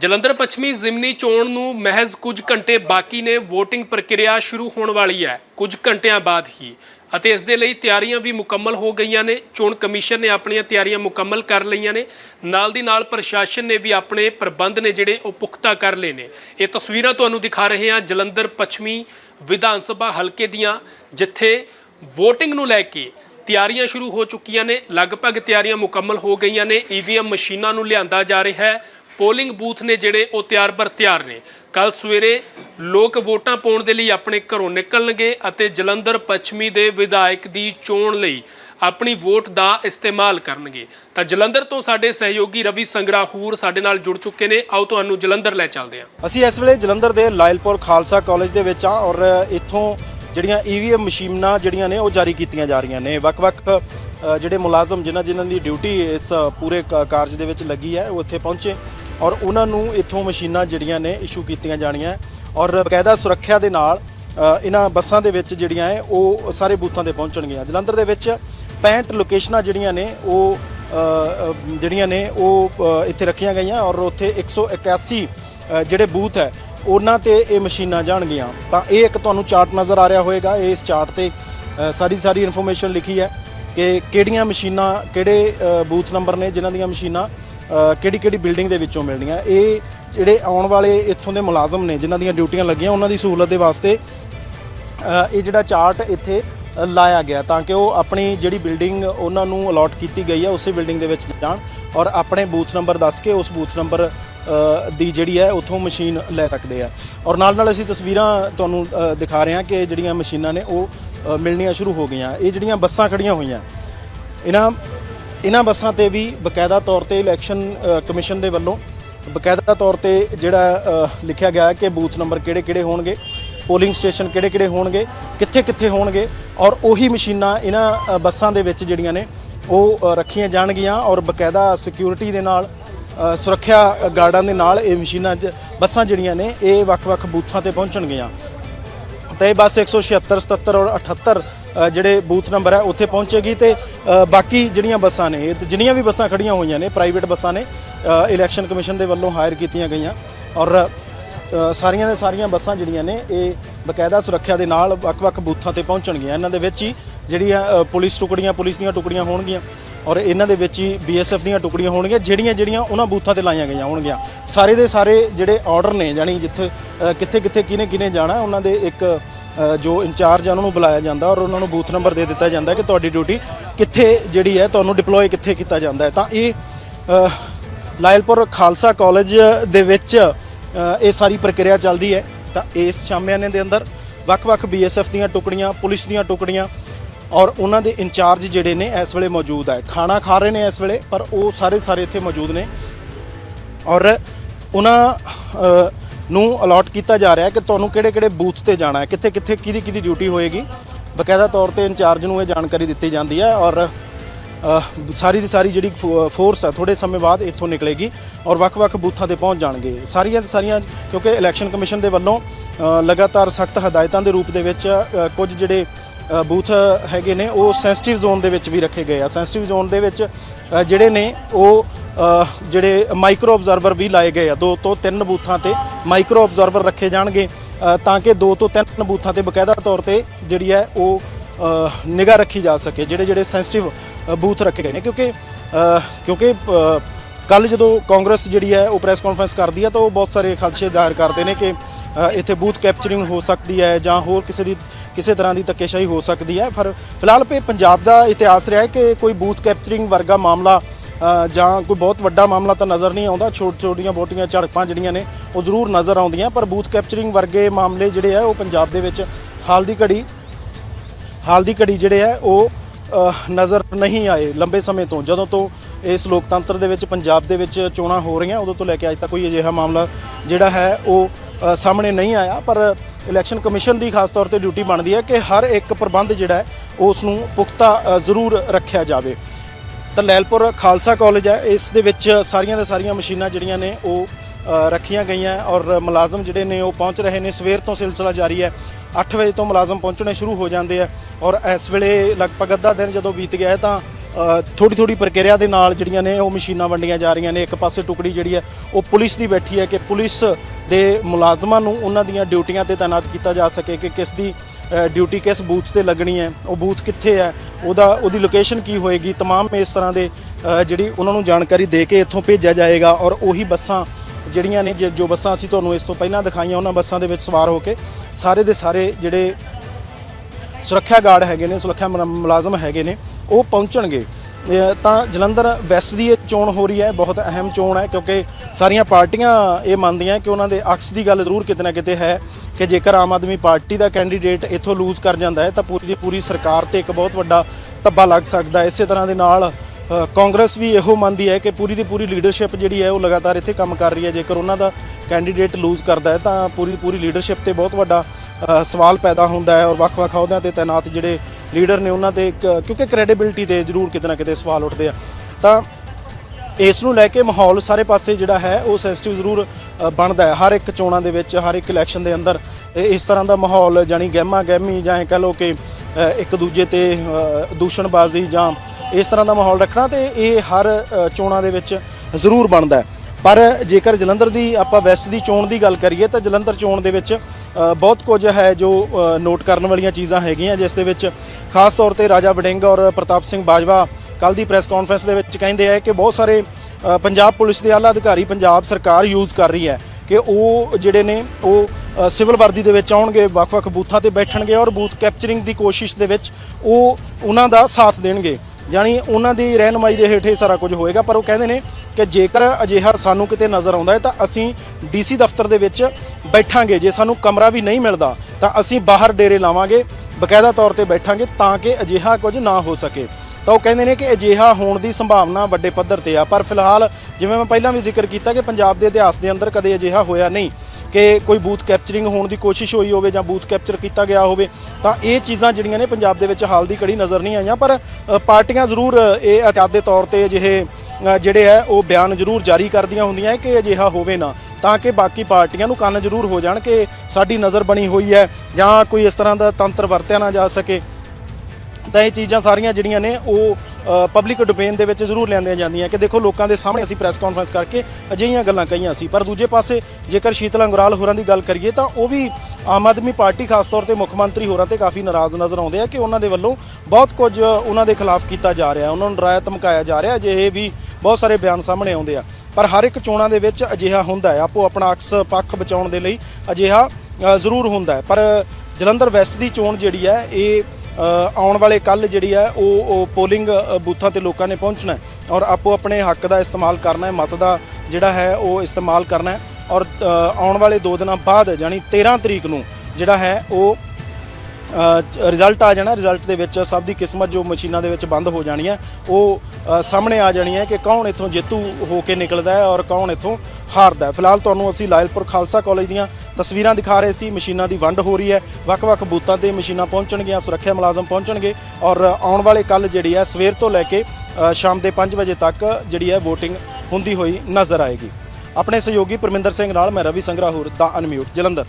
ਜਲੰਧਰ ਪੱਛਮੀ ਜ਼ਿਮਨੀ ਚੋਣ ਨੂੰ ਮਹਿਜ਼ ਕੁਝ ਘੰਟੇ ਬਾਕੀ ਨੇ VOTING ਪ੍ਰਕਿਰਿਆ ਸ਼ੁਰੂ ਹੋਣ ਵਾਲੀ ਹੈ, ਕੁਝ ਘੰਟਿਆਂ ਬਾਅਦ ਹੀ। ਅਤੇ ਇਸ ਦੇ ਲਈ ਤਿਆਰੀਆਂ ਵੀ ਮੁਕੰਮਲ ਹੋ ਗਈਆਂ ਨੇ। ਚੋਣ ਕਮਿਸ਼ਨ ਨੇ ਆਪਣੀਆਂ ਤਿਆਰੀਆਂ ਮੁਕੰਮਲ ਕਰ ਲਈਆਂ ਨੇ। ਨਾਲ ਦੀ ਨਾਲ ਪ੍ਰਸ਼ਾਸਨ ਨੇ ਵੀ ਆਪਣੇ ਪ੍ਰਬੰਧ ਨੇ ਜਿਹੜੇ ਉਹ ਪੁਖਤਾ ਕਰ ਲਏ ਨੇ। ਇਹ ਤਸਵੀਰਾਂ ਤੁਹਾਨੂੰ ਦਿਖਾ ਰਹੇ ਹਾਂ ਜਲੰਧਰ ਪੱਛਮੀ ਵਿਧਾਨ ਸਭਾ ਹਲਕੇ ਦੀਆਂ, ਜਿੱਥੇ VOTING ਨੂੰ ਲੈ ਕੇ ਤਿਆਰੀਆਂ ਸ਼ੁਰੂ ਹੋ ਚੁੱਕੀਆਂ ਨੇ। ਲਗਭਗ ਤਿਆਰੀਆਂ ਮੁਕੰਮਲ ਹੋ ਗਈਆਂ ਨੇ। ਈਵੀਐਮ ਮਸ਼ੀਨਾਂ ਨੂੰ ਲਿਆਂਦਾ ਜਾ ਰਿਹਾ ਹੈ। ਪੋਲਿੰਗ ਬੂਥ ਨੇ ਜਿਹੜੇ ਉਹ ਤਿਆਰ ਬਰ ਤਿਆਰ ਨੇ। ਕੱਲ ਸਵੇਰੇ ਲੋਕ ਵੋਟਾਂ ਪਾਉਣ ਦੇ ਲਈ ਆਪਣੇ ਘਰੋਂ ਨਿਕਲਣਗੇ ਅਤੇ ਜਲੰਧਰ ਪੱਛਮੀ ਦੇ ਵਿਧਾਇਕ ਦੀ ਚੋਣ ਲਈ ਆਪਣੀ ਵੋਟ ਦਾ ਇਸਤੇਮਾਲ ਕਰਨਗੇ। ਤਾਂ ਜਲੰਧਰ ਤੋਂ ਸਾਡੇ ਸਹਿਯੋਗੀ ਰਵੀ ਸੰਗਰਾਹੂਰ ਸਾਡੇ ਨਾਲ ਜੁੜ ਚੁੱਕੇ ਨੇ। ਆਓ ਤੁਹਾਨੂੰ ਜਲੰਧਰ ਲੈ ਚੱਲਦੇ ਹਾਂ। ਅਸੀਂ ਇਸ ਵੇਲੇ ਜਲੰਧਰ ਦੇ ਲਾਇਲਪੁਰ ਖਾਲਸਾ ਕਾਲਜ ਦੇ ਵਿੱਚ ਆ ਔਰ ਇੱਥੋਂ ਜਿਹੜੀਆਂ ਈਵੀਐਮ ਮਸ਼ੀਨਾਂ ਜਿਹੜੀਆਂ ਨੇ ਉਹ ਜਾਰੀ ਕੀਤੀਆਂ ਜਾ ਰਹੀਆਂ ਨੇ। ਵੱਖ-ਵੱਖ ਜਿਹੜੇ ਮੁਲਾਜ਼ਮ ਜਿਨ੍ਹਾਂ ਜਿਨ੍ਹਾਂ ਦੀ ਡਿਊਟੀ ਇਸ ਪੂਰੇ ਕ- ਕਾਰਜ ਦੇ ਵਿੱਚ ਲੱਗੀ ਹੈ, ਉਹ ਇੱਥੇ ਪਹੁੰਚੇ। ਔਰ ਉਹਨਾਂ ਨੂੰ ਇੱਥੋਂ ਮਸ਼ੀਨਾਂ ਜਿਹੜੀਆਂ ਨੇ ਇਸ਼ੂ ਕੀਤੀਆਂ ਜਾਣੀਆਂ ਔਰ ਬਕਾਇਦਾ ਸੁਰੱਖਿਆ ਦੇ ਨਾਲ ਇਹਨਾਂ ਬੱਸਾਂ ਦੇ ਵਿੱਚ ਜਿਹੜੀਆਂ ਹੈ ਉਹ ਸਾਰੇ ਬੂਥਾਂ ਤੇ ਪਹੁੰਚਣਗੀਆਂ। ਜਲੰਧਰ ਦੇ ਵਿੱਚ 65 ਲੋਕੇਸ਼ਨਾਂ ਜਿਹੜੀਆਂ ਨੇ ਉਹ ਜਿਹੜੀਆਂ ਨੇ ਉਹ ਇੱਥੇ ਰੱਖੀਆਂ ਗਈਆਂ ਔਰ ਉੱਥੇ 181 ਅ, ਜਿਹੜੇ ਬੂਥ ਹੈ ਉਹਨਾਂ ਤੇ ਇਹ ਮਸ਼ੀਨਾਂ ਜਾਣਗੀਆਂ। ਤਾਂ ਇਹ ਇੱਕ ਤੁਹਾਨੂੰ ਚਾਰਟ ਨਜ਼ਰ ਆ ਰਿਹਾ ਹੋਵੇਗਾ ਇਸ ਚਾਰਟ ਤੇ ਸਾਰੀ ਸਾਰੀ ਇਨਫੋਰਮੇਸ਼ਨ ਲਿਖੀ ਹੈ ਕਿ ਕਿਹੜੀਆਂ ਮਸ਼ੀਨਾਂ ਕਿਹੜੇ ਬੂਥ ਨੰਬਰ ਨੇ ਜਿਨ੍ਹਾਂ ਦੀਆਂ ਮਸ਼ੀਨਾਂ ਕਿਹੜੀ ਕਿਹੜੀ ਬਿਲਡਿੰਗ ਦੇ ਵਿੱਚੋਂ ਮਿਲਣੀਆਂ? ਇਹ ਜਿਹੜੇ ਆਉਣ ਵਾਲੇ ਇੱਥੋਂ ਦੇ ਮੁਲਾਜ਼ਮ ਨੇ, ਜਿਨ੍ਹਾਂ ਦੀਆਂ ਡਿਊਟੀਆਂ ਲੱਗੀਆਂ, ਉਹਨਾਂ ਦੀ ਸਹੂਲਤ ਦੇ ਵਾਸਤੇ ਇਹ ਜਿਹੜਾ ਚਾਰਟ ਇੱਥੇ ਲਾਇਆ ਗਿਆ ਤਾਂ ਕਿ ਉਹ ਆਪਣੀ ਜਿਹੜੀ ਬਿਲਡਿੰਗ ਉਹਨਾਂ ਨੂੰ ਅਲਾਟ ਕੀਤੀ ਗਈ ਹੈ, ਉਸੇ ਬਿਲਡਿੰਗ ਦੇ ਵਿੱਚ ਜਾਣ ਔਰ ਆਪਣੇ ਬੂਥ ਨੰਬਰ ਦੱਸ ਕੇ ਉਸ ਬੂਥ ਨੰਬਰ ਦੀ ਜਿਹੜੀ ਹੈ, ਉੱਥੋਂ ਮਸ਼ੀਨ ਲੈ ਸਕਦੇ ਆ। ਔਰ ਨਾਲ ਨਾਲ ਅਸੀਂ ਤਸਵੀਰਾਂ ਤੁਹਾਨੂੰ ਦਿਖਾ ਰਹੇ ਹਾਂ ਕਿ ਜਿਹੜੀਆਂ ਮਸ਼ੀਨਾਂ ਨੇ ਉਹ ਮਿਲਣੀਆਂ ਸ਼ੁਰੂ ਹੋ ਗਈਆਂ। ਇਹ ਜਿਹੜੀਆਂ ਬੱਸਾਂ ਖੜੀਆਂ ਹੋਈਆਂ, ਇਹਨਾਂ ਇਹਨਾਂ ਬੱਸਾਂ ਤੇ ਵੀ ਬਕਾਇਦਾ ਤੌਰ ਤੇ ਇਲੈਕਸ਼ਨ ਕਮਿਸ਼ਨ ਦੇ ਵੱਲੋਂ ਬਕਾਇਦਾ ਤੌਰ ਤੇ ਜਿਹੜਾ ਲਿਖਿਆ ਗਿਆ ਹੈ ਕਿ ਬੂਥ ਨੰਬਰ ਕਿਹੜੇ-ਕਿਹੜੇ ਹੋਣਗੇ, ਪੋਲਿੰਗ ਸਟੇਸ਼ਨ ਕਿਹੜੇ-ਕਿਹੜੇ ਹੋਣਗੇ, ਕਿੱਥੇ-ਕਿੱਥੇ ਹੋਣਗੇ ਔਰ ਉਹੀ ਮਸ਼ੀਨਾਂ ਇਹਨਾਂ ਬੱਸਾਂ ਦੇ ਵਿੱਚ ਜਿਹੜੀਆਂ ਨੇ ਉਹ ਰੱਖੀਆਂ ਜਾਣਗੀਆਂ ਔਰ ਬਕਾਇਦਾ ਸਿਕਿਉਰਿਟੀ ਦੇ ਨਾਲ ਸੁਰੱਖਿਆ ਗਾਰਡਾਂ ਦੇ ਨਾਲ ਇਹ ਮਸ਼ੀਨਾਂ ਬੱਸਾਂ ਜਿਹੜੀਆਂ ਨੇ ਇਹ ਵੱਖ-ਵੱਖ ਬੂਥਾਂ ਤੇ ਪਹੁੰਚਣਗੀਆਂ। ਤੇ ਇਹ ਬੱਸ 176 77 ਔਰ 78 ਜਿਹੜੇ ਬੂਥ ਨੰਬਰ ਹੈ, ਉੱਥੇ ਪਹੁੰਚੇਗੀ ਤੇ ਬਾਕੀ ਜਿਹੜੀਆਂ ਬੱਸਾਂ ਨੇ, ਇਹ ਜਿੰਨੀਆਂ ਵੀ ਬੱਸਾਂ ਖੜੀਆਂ ਹੋਈਆਂ ਨੇ ਪ੍ਰਾਈਵੇਟ ਬੱਸਾਂ ਨੇ ਇਲੈਕਸ਼ਨ ਕਮਿਸ਼ਨ ਦੇ ਵੱਲੋਂ ਹਾਇਰ ਕੀਤੀਆਂ ਗਈਆਂ ਔਰ ਸਾਰੀਆਂ ਦੇ ਸਾਰੀਆਂ ਬੱਸਾਂ ਜਿਹੜੀਆਂ ਨੇ, ਇਹ ਬਕਾਇਦਾ ਸੁਰੱਖਿਆ ਦੇ ਨਾਲ ਵੱਖ-ਵੱਖ ਬੂਥਾਂ ਤੇ ਪਹੁੰਚਣਗੀਆਂ। ਇਹਨਾਂ ਦੇ ਵਿੱਚ ਹੀ ਜਿਹੜੀਆਂ ਪੁਲਿਸ ਟੁਕੜੀਆਂ, ਪੁਲਿਸ ਦੀਆਂ ਟੁਕੜੀਆਂ ਹੋਣਗੀਆਂ ਔਰ ਇਹਨਾਂ ਦੇ ਵਿੱਚ ਹੀ ਬੀਐਸਐਫ ਦੀਆਂ ਟੁਕੜੀਆਂ ਹੋਣਗੀਆਂ, ਜਿਹੜੀਆਂ ਜਿਹੜੀਆਂ ਉਹਨਾਂ ਬੂਥਾਂ ਤੇ ਲਾਈਆਂ ਗਈਆਂ ਹੋਣਗੀਆਂ। ਸਾਰੇ ਦੇ ਸਾਰੇ ਜਿਹੜੇ ਆਰਡਰ ਨੇ ਜਾਨੀ ਜਿੱਥੇ ਕਿੱਥੇ ਕਿੱਥੇ ਕਿਹਨੇ ਕਿਹਨੇ ਜਾਣਾ, ਉਹਨਾਂ ਦੇ ਇੱਕ ਜੋ ਇੰਚਾਰਜ ਆ, ਉਹਨਾਂ ਨੂੰ ਬੁਲਾਇਆ ਜਾਂਦਾ ਔਰ ਉਹਨਾਂ ਨੂੰ ਬੂਥ ਨੰਬਰ ਦੇ ਦਿੱਤਾ ਜਾਂਦਾ ਕਿ ਤੁਹਾਡੀ ਡਿਊਟੀ ਕਿੱਥੇ ਜਿਹੜੀ ਹੈ, ਤੁਹਾਨੂੰ ਡਿਪਲੋਏ ਕਿੱਥੇ ਕੀਤਾ ਜਾਂਦਾ ਹੈ। ਤਾਂ ਇਹ ਲਾਇਲਪੁਰ ਖਾਲਸਾ ਕਾਲਜ ਦੇ ਵਿੱਚ ਇਹ ਸਾਰੀ ਪ੍ਰਕਿਰਿਆ ਚੱਲਦੀ ਹੈ। ਤਾਂ ਇਸ ਸ਼ਾਮਿਆਨੇ ਦੇ ਅੰਦਰ ਵੱਖ-ਵੱਖ ਬੀਐਸਐਫ ਦੀਆਂ ਟੁਕੜੀਆਂ, ਪੁਲਿਸ ਦੀਆਂ ਟੁਕੜੀਆਂ ਔਰ ਉਹਨਾਂ ਦੇ ਇੰਚਾਰਜ ਜਿਹੜੇ ਨੇ ਇਸ ਵੇਲੇ ਮੌਜੂਦ ਹੈ। ਖਾਣਾ ਖਾ ਰਹੇ ਨੇ ਇਸ ਵੇਲੇ, ਪਰ ਉਹ ਸਾਰੇ ਸਾਰੇ ਇੱਥੇ ਮੌਜੂਦ ਨੇ ਔਰ ਉਹਨਾਂ ਨੂੰ ਅਲਾਟ ਕੀਤਾ ਜਾ ਰਿਹਾ ਹੈ ਕਿ ਤੁਹਾਨੂੰ ਕਿਹੜੇ-ਕਿਹੜੇ ਬੂਥ ਤੇ ਜਾਣਾ ਹੈ ਕਿੱਥੇ-ਕਿੱਥੇ ਕਿਹਦੀ ਕਿਹਦੀ ਡਿਊਟੀ ਹੋਏਗੀ। ਬਕਾਇਦਾ ਤੌਰ ਤੇ ਇੰਚਾਰਜ ਨੂੰ ਇਹ ਜਾਣਕਾਰੀ ਦਿੱਤੀ ਜਾਂਦੀ ਹੈ ਔਰ ਸਾਰੀ ਦੀ ਸਾਰੀ ਜਿਹੜੀ ਫੋ- ਫੋਰਸ ਹੈ ਥੋੜੇ ਸਮੇਂ ਬਾਅਦ ਇੱਥੋਂ ਨਿਕਲੇਗੀ ਔਰ ਵੱਖ-ਵੱਖ ਬੂਥਾਂ ਤੇ ਪਹੁੰਚ ਜਾਣਗੇ। ਸਾਰੀਆਂ ਦੀ ਸਾਰੀਆਂ, ਕਿਉਂਕਿ ਇਲੈਕਸ਼ਨ ਕਮਿਸ਼ਨ ਦੇ ਵੱਲੋਂ ਲਗਾਤਾਰ ਸਖਤ ਹਦਾਇਤਾਂ ਦੇ ਰੂਪ ਦੇ ਵਿੱਚ ਕੁਝ ਜਿਹੜੇ ਬੂਥ ਹੈਗੇ ਨੇ, ਉਹ ਸੈਂਸਿਟਿਵ ਜ਼ੋਨ ਦੇ ਵਿੱਚ ਵੀ ਰੱਖੇ ਗਏ ਆ। ਸੈਂਸਿਟਿਵ ਜ਼ੋਨ ਦੇ ਵਿੱਚ ਜਿਹੜੇ ਨੇ, ਉਹ ਜਿਹੜੇ ਮਾਈਕਰੋ ਆਬਜ਼ਰਵਰ ਵੀ ਲਾਏ ਗਏ ਆ, ਦੋ ਤੋਂ ਤਿੰਨ ਬੂਥਾਂ ਤੇ ਮਾਈਕਰੋ ਆਬਜ਼ਰਵਰ ਰੱਖੇ ਜਾਣਗੇ। ਤਾਂ ਕਿ ਦੋ ਤੋਂ ਤਿੰਨ ਬੂਥਾਂ ਤੇ ਬਕਾਇਦਾ ਤੌਰ ਤੇ ਜਿਹੜੀ ਹੈ ਉਹ ਨਿਗਾਹ ਰੱਖੀ ਜਾ ਸਕੇ, ਜਿਹੜੇ ਜਿਹੜੇ ਸੈਂਸਿਟਿਵ ਬੂਥ ਰੱਖੇ ਗਏ ਨੇ। ਕਿਉਂਕਿ ਕਿਉਂਕਿ ਕੱਲ ਜਦੋਂ ਕਾਂਗਰਸ ਜਿਹੜੀ ਹੈ ਉਹ ਪ੍ਰੈਸ ਕਾਨਫਰੰਸ ਕਰਦੀ ਹੈ ਤਾਂ ਉਹ ਬਹੁਤ ਸਾਰੇ ਖਦਸ਼ੇ ਜ਼ਾਹਿਰ ਕਰਦੇ ਨੇ ਕਿ ਇੱਥੇ ਬੂਥ ਕੈਪਚਰਿੰਗ ਹੋ ਸਕਦੀ ਹੈ ਜਾਂ ਹੋਰ ਕਿਸੇ ਦੀ, ਕਿਸੇ ਤਰ੍ਹਾਂ ਦੀ ਧੱਕੇਸ਼ਾਹੀ ਹੋ ਸਕਦੀ ਹੈ। ਪਰ ਫਿਲਹਾਲ ਪੇ ਪੰਜਾਬ ਦਾ ਇਤਿਹਾਸ ਰਿਹਾ ਹੈ ਕਿ ਕੋਈ ਬੂਥ ਕੈਪਚਰਿੰਗ ਵਰਗਾ ਮਾਮਲਾ ਜਾਂ ਕੋਈ ਬਹੁਤ ਵੱਡਾ ਮਾਮਲਾ ਤਾਂ ਨਜ਼ਰ ਨਹੀਂ ਆਉਂਦਾ। ਛੋਟ ਛੋਟੀਆਂ ਬੋਟੀਆਂ ਝੜਪਾਂ ਜਿਹੜੀਆਂ ਨੇ, ਉਹ ਜ਼ਰੂਰ ਨਜ਼ਰ ਆਉਂਦੀਆਂ। ਪਰ ਬੂਥ ਕੈਪਚਰਿੰਗ ਵਰਗੇ ਮਾਮਲੇ ਜਿਹੜੇ ਆ, ਉਹ ਪੰਜਾਬ ਦੇ ਵਿੱਚ ਹਾਲ ਦੀ ਘੜੀ ਹਾਲ ਦੀ ਘੜੀ ਜਿਹੜੇ ਹੈ ਉਹ ਨਜ਼ਰ ਨਹੀਂ ਆਏ ਲੰਬੇ ਸਮੇਂ ਤੋਂ। ਜਦੋਂ ਤੋਂ ਇਸ ਲੋਕਤੰਤਰ ਦੇ ਵਿੱਚ ਪੰਜਾਬ ਦੇ ਵਿੱਚ ਚੋਣਾਂ ਹੋ ਰਹੀਆਂ, ਉਦੋਂ ਤੋਂ ਲੈ ਕੇ ਅੱਜ ਤੱਕ ਕੋਈ ਅਜਿਹਾ ਮਾਮਲਾ ਜਿਹੜਾ ਹੈ, ਉਹ ਸਾਹਮਣੇ ਨਹੀਂ ਆਇਆ। ਪਰ ਇਲੈਕਸ਼ਨ ਕਮਿਸ਼ਨ ਦੀ ਖਾਸ ਤੌਰ ਤੇ ਡਿਊਟੀ ਬਣਦੀ ਹੈ ਕਿ ਹਰ ਇੱਕ ਪ੍ਰਬੰਧ ਜਿਹੜਾ ਹੈ, ਉਸ ਨੂੰ ਪੁਖਤਾ ਜ਼ਰੂਰ ਰੱਖਿਆ ਜਾਵੇ। ਤਾਂ ਲੈਲਪੁਰ ਖਾਲਸਾ ਕਾਲਜ ਹੈ। ਇਸ ਦੇ ਵਿੱਚ ਸਾਰੀਆਂ ਦੇ ਸਾਰੀਆਂ ਮਸ਼ੀਨਾਂ ਜਿਹੜੀਆਂ ਨੇ ਉਹ ਰੱਖੀਆਂ ਗਈਆਂ ਔਰ ਮੁਲਾਜ਼ਮ ਜਿਹੜੇ ਨੇ ਉਹ ਪਹੁੰਚ ਰਹੇ ਨੇ। ਸਵੇਰ ਤੋਂ ਸਿਲਸਿਲਾ ਜਾਰੀ ਹੈ। 8 ਵਜੇ ਤੋਂ ਮੁਲਾਜ਼ਮ ਪਹੁੰਚਣੇ ਸ਼ੁਰੂ ਹੋ ਜਾਂਦੇ ਆ ਔਰ ਇਸ ਵੇਲੇ ਲਗਭਗ ਅੱਧਾ ਦਿਨ ਜਦੋਂ ਬੀਤ ਗਿਆ ਹੈ ਤਾਂ ਥੋੜੀ ਥੋੜੀ ਪ੍ਰਕਿਰਿਆ ਦੇ ਨਾਲ ਜਿਹੜੀਆਂ ਨੇ ਉਹ ਮਸ਼ੀਨਾਂ ਵੰਡੀਆਂ ਜਾ ਰਹੀਆਂ ਨੇ ਇੱਕ ਪਾਸੇ ਟੁਕੜੀ ਜਿਹੜੀ ਹੈ ਉਹ ਪੁਲਿਸ ਦੀ ਬੈਠੀ ਹੈ ਕਿ ਪੁਲਿਸ ਦੇ ਮੁਲਾਜ਼ਮਾਂ ਨੂੰ ਉਹਨਾਂ ਦੀਆਂ ਡਿਊਟੀਆਂ ਤੇ ਤਾਇਨਾਤ ਕੀਤਾ ਜਾ ਸਕੇ ਕਿ ਕਿਸ ਦੀ ਅ, ਡਿਊਟੀ ਕਿਸ ਬੂਥ ਤੇ ਲੱਗਣੀ ਹੈ ਉਹ ਬੂਥ ਕਿੱਥੇ ਹੈ ਉਹਦਾ ਉਹਦੀ ਲੋਕੇਸ਼ਨ ਕੀ ਹੋਏਗੀ तमाम ਇਸ ਤਰ੍ਹਾਂ ਦੇ ਅ, ਜਿਹੜੀ ਉਹਨਾਂ ਨੂੰ ਜਾਣਕਾਰੀ ਦੇ ਕੇ ਇੱਥੋਂ ਭੇਜਿਆ ਜਾਏਗਾ ਔਰ ਉਹੀ ਬੱਸਾਂ ਜਿਹੜੀਆਂ ਨੇ ਜੇ- ਜੋ ਬੱਸਾਂ ਅਸੀਂ ਤੁਹਾਨੂੰ ਇਸ ਤੋਂ ਪਹਿਲਾਂ ਦਿਖਾਈਆਂ ਉਹਨਾਂ ਬੱਸਾਂ ਦੇ ਵਿੱਚ ਸਵਾਰ ਹੋ ਕੇ ਸਾਰੇ ਦੇ ਸਾਰੇ ਜਿਹੜੇ ਸੁਰੱਖਿਆ ਗਾਰਡ ਹੈਗੇ ਨੇ ਸੁਰੱਖਿਆ ਮੁਲਾ- ਮੁਲਾਜ਼ਮ ਹੈਗੇ ਨੇ ਉਹ ਪਹੁੰਚਣਗੇ। ਤਾਂ ਜਲੰਧਰ ਵੈਸਟ ਦੀ ਇਹ ਚੋਣ ਹੋ ਰਹੀ ਹੈ, ਬਹੁਤ ਅਹਿਮ ਚੋਣ ਹੈ ਕਿਉਂਕਿ ਸਾਰੀਆਂ ਪਾਰਟੀਆਂ ਇਹ ਮੰਨਦੀਆਂ ਕਿ ਉਹਨਾਂ ਦੇ ਅਕਸ ਦੀ ਗੱਲ ਜ਼ਰੂਰ ਕਿਤੇ ਨਾ ਕਿਤੇ ਹੈ ਕਿ ਜੇਕਰ ਆਮ ਆਦਮੀ ਪਾਰਟੀ ਦਾ ਕੈਂਡੀਡੇਟ ਇੱਥੋਂ ਲੂਜ਼ ਕਰ ਜਾਂਦਾ ਹੈ ਤਾਂ ਪੂਰੀ ਦੀ ਪੂਰੀ ਸਰਕਾਰ ਤੇ ਇੱਕ ਬਹੁਤ ਵੱਡਾ ਧੱਬਾ ਲੱਗ ਸਕਦਾ ਹੈ। ਇਸੇ ਤਰ੍ਹਾਂ ਦੇ ਨਾਲ ਕਾਂਗਰਸ ਵੀ ਇਹੋ ਮੰਨਦੀ ਹੈ ਕਿ ਪੂਰੀ ਦੀ ਪੂਰੀ ਲੀਡਰਸ਼ਿਪ ਜਿਹੜੀ ਹੈ ਉਹ ਲਗਾਤਾਰ ਇੱਥੇ ਕੰਮ ਕਰ ਰਹੀ ਹੈ। ਜੇਕਰ ਉਹਨਾਂ ਦਾ ਕੈਂਡੀਡੇਟ ਲੂਜ਼ ਕਰਦਾ ਹੈ ਤਾਂ ਪੂਰੀ ਦੀ ਪੂਰੀ ਲੀਡਰਸ਼ਿਪ ਤੇ ਬਹੁਤ ਵੱਡਾ ਸਵਾਲ ਪੈਦਾ ਹੁੰਦਾ ਹੈ ਔਰ ਵੱਖ-ਵੱਖ ਅਹੁਦਿਆਂ ਤੇ ਤਾਇਨਾਤ ਜਿਹੜੇ ਲੀਡਰ ਨੇ ਉਹਨਾਂ ਤੇ ਇੱਕ- ਕਿਉਂਕਿ ਕ੍ਰੈਡੀਬਿਲਟੀ ਤੇ ਜ਼ਰੂਰ ਕਿਤੇ ਨਾ ਕਿਤੇ ਸਵਾਲ ਉੱਠਦੇ ਆ। ਤਾਂ ਇਸ ਨੂੰ ਲੈ ਕੇ ਮਾਹੌਲ ਸਾਰੇ ਪਾਸੇ ਜਿਹੜਾ ਹੈ, ਉਹ ਸੈਂਸਿਟਿਵ ਜ਼ਰੂਰ ਬਣਦਾ ਹੈ। ਹਰ ਇੱਕ ਚੋਣਾਂ ਦੇ ਵਿੱਚ, ਹਰ ਇੱਕ ਇਲੈਕਸ਼ਨ ਦੇ ਅੰਦਰ ਇਸ ਤਰ੍ਹਾਂ ਦਾ ਮਾਹੌਲ ਜਾਨੀ ਗਹਿਮਾ ਗਹਿਮੀ ਜਾਂ ਇਹ ਕਹ ਲਓ ਕਿ ਇੱਕ ਦੂਜੇ ਤੇ ਦੂਸ਼ਣਬਾਜ਼ੀ ਜਾਂ ਇਸ ਤਰ੍ਹਾਂ ਦਾ ਮਾਹੌਲ ਰੱਖਣਾ, ਤੇ ਇਹ ਹਰ ਚੋਣਾਂ ਦੇ ਵਿੱਚ ਜ਼ਰੂਰ ਬਣਦਾ ਹੈ। ਪਰ ਜੇਕਰ ਜਲੰਧਰ ਦੀ ਆਪਾਂ ਵੈਸਟ ਦੀ ਚੋਣ ਦੀ ਗੱਲ ਕਰੀਏ, ਤਾਂ ਜਲੰਧਰ ਚੋਣ ਦੇ ਵਿੱਚ ਬਹੁਤ ਕੁਝ ਹੈ ਜੋ ਨੋਟ ਕਰਨ ਵਾਲੀਆਂ ਚੀਜ਼ਾਂ ਹੈਗੀਆਂ, ਜਿਸ ਦੇ ਵਿੱਚ ਖਾਸ ਤੌਰ ਤੇ ਰਾਜਾ ਵਡਿੰਗ ਔਰ ਪ੍ਰਤਾਪ ਸਿੰਘ ਬਾਜਵਾ ਕੱਲ ਦੀ ਪ੍ਰੈਸ ਕਾਨਫਰੰਸ ਦੇ ਵਿੱਚ ਕਹਿੰਦੇ ਆ ਕਿ ਬਹੁਤ ਸਾਰੇ ਪੰਜਾਬ ਪੁਲਿਸ ਦੇ ਆਲਾ ਅਧਿਕਾਰੀ ਪੰਜਾਬ ਸਰਕਾਰ ਯੂਜ਼ ਕਰ ਰਹੀ ਹੈ ਕਿ ਉਹ ਜਿਹੜੇ ਨੇ, ਉਹ ਸਿਵਲ ਵਰਦੀ ਦੇ ਵਿੱਚ ਆਉਣਗੇ, ਵੱਖ-ਵੱਖ ਬੂਥਾਂ ਤੇ ਬੈਠਣਗੇ ਔਰ ਬੂਥ ਕੈਪਚਰਿੰਗ ਦੀ ਕੋਸ਼ਿਸ਼ ਦੇ ਵਿੱਚ ਉਹ ਉਹਨਾਂ ਦਾ ਸਾਥ ਦੇਣਗੇ। ਜਾਣੀ ਉਹਨਾਂ ਦੀ ਰਹਿਨਮਾਈ ਦੇ ਹੇਠ ਇਹ ਸਾਰਾ ਕੁਝ ਹੋਏਗਾ, ਪਰ ਉਹ ਕਹਿੰਦੇ ਨੇ ਕਿ ਜੇਕਰ ਅਜਿਹਾ ਸਾਨੂੰ ਕਿਤੇ ਨਜ਼ਰ ਆਉਂਦਾ ਹੈ ਤਾਂ ਅਸੀਂ ਡੀਸੀ ਦਫ਼ਤਰ ਦੇ ਵਿੱਚ ਬੈਠਾਂਗੇ। ਜੇ ਸਾਨੂੰ ਕਮਰਾ ਵੀ ਨਹੀਂ ਮਿਲਦਾ, ਤਾਂ ਅਸੀਂ ਬਾਹਰ ਡੇਰੇ ਲਾਵਾਂਗੇ, ਬਕਾਇਦਾ ਤੌਰ ਤੇ ਬੈਠਾਂਗੇ ਤਾਂ ਕਿ ਅਜਿਹਾ ਕੁਝ ਨਾ ਹੋ ਸਕੇ। ਤਾਂ ਉਹ ਕਹਿੰਦੇ ਨੇ ਕਿ ਅਜਿਹਾ ਹੋਣ ਦੀ ਸੰਭਾਵਨਾ ਵੱਡੇ ਪੱਧਰ ਤੇ ਆ, ਪਰ ਫਿਲਹਾਲ ਜਿਵੇਂ ਮੈਂ ਪਹਿਲਾਂ ਵੀ ਜ਼ਿਕਰ ਕੀਤਾ ਕਿ ਪੰਜਾਬ ਦੇ ਇਤਿਹਾਸ ਦੇ ਅੰਦਰ ਕਦੇ ਅਜਿਹਾ ਹੋਇਆ ਨਹੀਂ। ਕਿ ਕੋਈ ਬੂਥ ਕੈਪਚਰਿੰਗ ਹੋਣ ਦੀ ਕੋਸ਼ਿਸ਼ ਹੋਈ ਹੋਵੇ ਜਾਂ ਬੂਥ ਕੈਪਚਰ ਕੀਤਾ ਗਿਆ ਹੋਵੇ, ਤਾਂ ਇਹ ਚੀਜ਼ਾਂ ਜਿਹੜੀਆਂ ਨੇ ਪੰਜਾਬ ਦੇ ਵਿੱਚ ਹਾਲ ਦੀ ਘੜੀ ਨਜ਼ਰ ਨਹੀਂ ਆਈਆਂ, ਪਰ ਪਾਰਟੀਆਂ ਜ਼ਰੂਰ, ਇਹ ਅਹਤਿਆਤ ਦੇ ਤੌਰ ਤੇ ਅਜਿਹੇ ਜਿਹੜੇ ਹੈ, ਉਹ ਬਿਆਨ ਜ਼ਰੂਰ ਜਾਰੀ ਕਰਦੀਆਂ ਹੁੰਦੀਆਂ ਕਿ ਅਜਿਹਾ ਹੋਵੇ ਨਾ, ਤਾਂ ਕਿ ਬਾਕੀ ਪਾਰਟੀਆਂ ਨੂੰ ਕੰਨ ਜ਼ਰੂਰ ਹੋ ਜਾਣ ਕਿ ਸਾਡੀ ਨਜ਼ਰ ਬਣੀ ਹੋਈ ਹੈ ਜਾਂ ਕੋਈ ਇਸ ਤਰ੍ਹਾਂ ਦਾ ਤੰਤਰ ਵਰਤਿਆ ਨਾ ਜਾ ਸਕੇ। ਤਾਂ ਇਹ ਚੀਜ਼ਾਂ ਸਾਰੀਆਂ ਜਿਹੜੀਆਂ ਨੇ, ਉਹ ਪਬਲਿਕ ਡੋਮੇਨ ਦੇ ਵਿੱਚ ਜ਼ਰੂਰ ਲਿਆਂਦੀਆਂ ਜਾਂਦੀਆਂ ਕਿ ਦੇਖੋ ਲੋਕਾਂ ਦੇ ਸਾਹਮਣੇ ਅਸੀਂ ਪ੍ਰੈਸ ਕਾਨਫਰੰਸ ਕਰਕੇ ਅਜਿਹੀਆਂ ਗੱਲਾਂ ਕਹੀਆਂ ਸੀ। ਪਰ ਦੂਜੇ ਪਾਸੇ ਜੇਕਰ ਸ਼ੀਤਲ ਅੰਗਰਾਲ ਹੋਰਾਂ ਦੀ ਗੱਲ ਕਰੀਏ ਤਾਂ ਉਹ ਵੀ ਆਮ ਆਦਮੀ ਪਾਰਟੀ ਖਾਸ ਤੌਰ ਤੇ ਮੁੱਖ ਮੰਤਰੀ ਹੋਰਾਂ ਤੇ ਕਾਫੀ ਨਾਰਾਜ਼ ਨਜ਼ਰ ਆਉਂਦੇ ਆ ਕਿ ਉਹਨਾਂ ਦੇ ਵੱਲੋਂ ਬਹੁਤ ਕੁਝ ਉਹਨਾਂ ਦੇ ਖਿਲਾਫ ਕੀਤਾ ਜਾ ਰਿਹਾ, ਉਹਨਾਂ ਨੂੰ ਡਰਾਇਆ ਧਮਕਾਇਆ ਜਾ ਰਿਹਾ, ਅਜਿਹੇ ਵੀ ਬਹੁਤ ਸਾਰੇ ਬਿਆਨ ਸਾਹਮਣੇ ਆਉਂਦੇ ਆ। ਪਰ ਹਰ ਇੱਕ ਚੋਣਾਂ ਦੇ ਵਿੱਚ ਅਜਿਹਾ ਹੁੰਦਾ ਹੈ, ਆਪੋ ਆਪਣਾ ਅਕਸ ਪੱਖ ਬਚਾਉਣ ਦੇ ਲਈ ਅਜਿਹਾ ਜ਼ਰੂਰ ਹੁੰਦਾ ਹੈ। ਪਰ ਜਲੰਧਰ ਵੈਸਟ ਦੀ ਚੋਣ ਜਿਹੜੀ ਹੈ, ਇਹ ਆਉਣ ਵਾਲੇ ਕੱਲ ਜਿਹੜੀ ਹੈ, ਉਹ ਉਹ ਪੋਲਿੰਗ ਬੂਥਾਂ ਤੇ ਲੋਕਾਂ ਨੇ ਪਹੁੰਚਣਾ ਔਰ ਆਪੋ ਆਪਣੇ ਹੱਕ ਦਾ ਇਸਤੇਮਾਲ ਕਰਨਾ ਹੈ, ਮਤ ਦਾ ਜਿਹੜਾ ਹੈ, ਉਹ ਇਸਤੇਮਾਲ ਕਰਨਾ ਹੈ ਔਰ ਆਉਣ ਵਾਲੇ 2 ਦਿਨਾਂ ਬਾਅਦ ਯਾਨੀ 13 ਤਰੀਕ ਨੂੰ ਜਿਹੜਾ ਹੈ, ਉਹ ਰਿਜ਼ਲਟ ਆ ਜਾਣਾ ਰਿਜ਼ਲਟ ਦੇ ਵਿੱਚ ਸਭ ਦੀ ਕਿਸਮਤ ਜੋ ਮਸ਼ੀਨਾਂ ਦੇ ਵਿੱਚ ਬੰਦ ਹੋ ਜਾਣੀ ਹੈ, ਉਹ ਸਾਹਮਣੇ ਆ ਜਾਣੀ ਹੈ ਕਿ ਕੌਣ ਇੱਥੋਂ ਜੇਤੂ ਹੋ ਕੇ ਨਿਕਲਦਾ ਹੈ ਔਰ ਕੌਣ ਇੱਥੋਂ ਹਾਰਦਾ ਹੈ। ਫਿਲਹਾਲ ਤੁਹਾਨੂੰ ਅਸੀਂ ਲਾਇਲਪੁਰ ਖਾਲਸਾ ਕਾਲਜ ਦੀਆਂ ਤਸਵੀਰਾਂ ਦਿਖਾ ਰਹੇ ਸੀ। ਮਸ਼ੀਨਾਂ ਦੀ ਵੰਡ ਹੋ ਰਹੀ ਹੈ। ਵੱਖ-ਵੱਖ ਬੂਥਾਂ ਤੇ ਮਸ਼ੀਨਾਂ ਪਹੁੰਚਣਗੀਆਂ, ਸੁਰੱਖਿਆ ਮੁਲਾਜ਼ਮ ਪਹੁੰਚਣਗੇ ਔਰ ਆਉਣ ਵਾਲੇ ਕੱਲ ਜਿਹੜੀ ਹੈ ਸਵੇਰ ਤੋਂ ਲੈ ਕੇ ਸ਼ਾਮ ਦੇ 5 ਵਜੇ ਤੱਕ ਜਿਹੜੀ ਹੈ VOTING ਹੁੰਦੀ ਹੋਈ ਨਜ਼ਰ ਆਏਗੀ। ਆਪਣੇ ਸਹਿਯੋਗੀ ਪਰਮਿੰਦਰ ਸਿੰਘ ਨਾਲ ਮੈਂ ਰਵੀ ਸੰਗਰਾਹੁਰ, ਦਾ ਅਨਮਿਊਟ, ਜਲੰਧਰ।